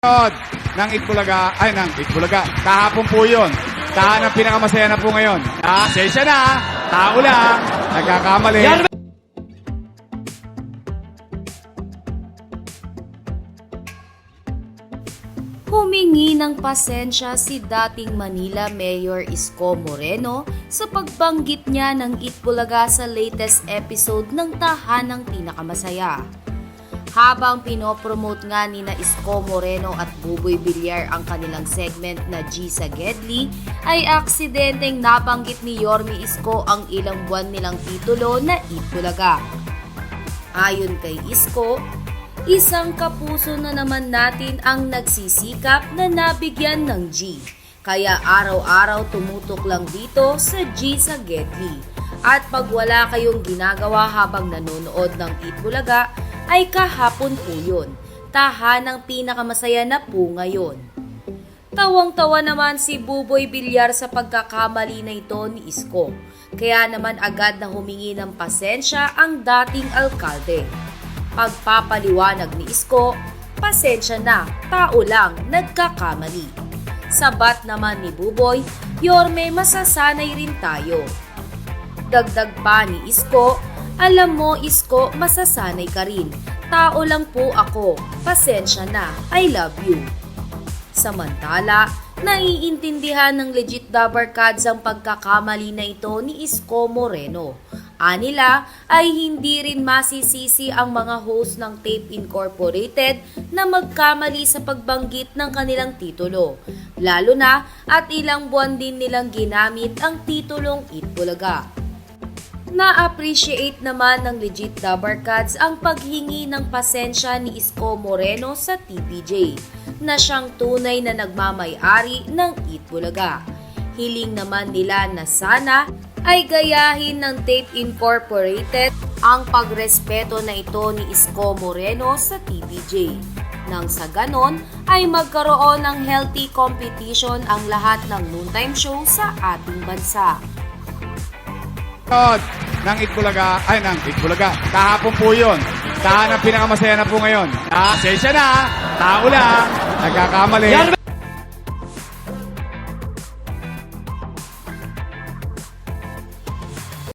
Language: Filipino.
Sunod ng Itbulaga, ay ng Itbulaga, kahapon po yun. Tahan ang pinakamasaya na po ngayon. Sesya na, tao lang, nagkakamali. Humingi ng pasensya si dating Manila Mayor Isko Moreno sa pagbanggit niya ng Itbulaga sa latest episode ng Tahanang Pinakamasaya. Habang pinopromote nga ni na Isko Moreno at Buboy Villar ang kanilang segment na G sa Gedli, ay aksidenteng nabanggit ni Yormi Isko ang ilang buwan nilang titulo na Itbulaga. Ayon kay Isko, isang kapuso na naman natin ang nagsisikap na nabigyan ng G. Kaya araw-araw tumutok lang dito sa G sa Getly. At pag wala kayong ginagawa habang nanonood ng Itbulaga, ay kahapon po yun. Tahanang pinakamasaya na po ngayon. Tawang-tawa naman si Buboy Villar sa pagkakamali na ito ni Isko. Kaya naman agad na humingi ng pasensya ang dating alkalde. Pagpapaliwanag ni Isko, pasensya na, tao lang, nagkakamali. Sabat naman ni Buboy, Yorme masasanay rin tayo. Dagdag pa ni Isko, alam mo Isko, masasanay ka rin. Tao lang po ako. Pasensya na. I love you. Samantala, naiintindihan ng legit Dabar Cards ang pagkakamali na ito ni Isko Moreno. Anila ay hindi rin masisisi ang mga host ng Tape Incorporated na magkamali sa pagbanggit ng kanilang titulo. Lalo na at ilang buwan din nilang ginamit ang titulong Itbulaga. Na-appreciate naman ng legit Dabar Cats ang paghingi ng pasensya ni Isko Moreno sa TPJ na siyang tunay na nagmamay-ari ng Itbulaga. Hiling naman nila na sana ay gayahin ng Tape Incorporated ang pagrespeto na ito ni Isko Moreno sa TPJ. Nang sa ganon ay magkaroon ng healthy competition ang lahat ng noontime show sa ating bansa. Sunod ng Itbulaga, ay ng Itbulaga, kahapon po yun. Tahan ang pinakamasaya na po ngayon. Ah, sesya na, tao lang, nagkakamali.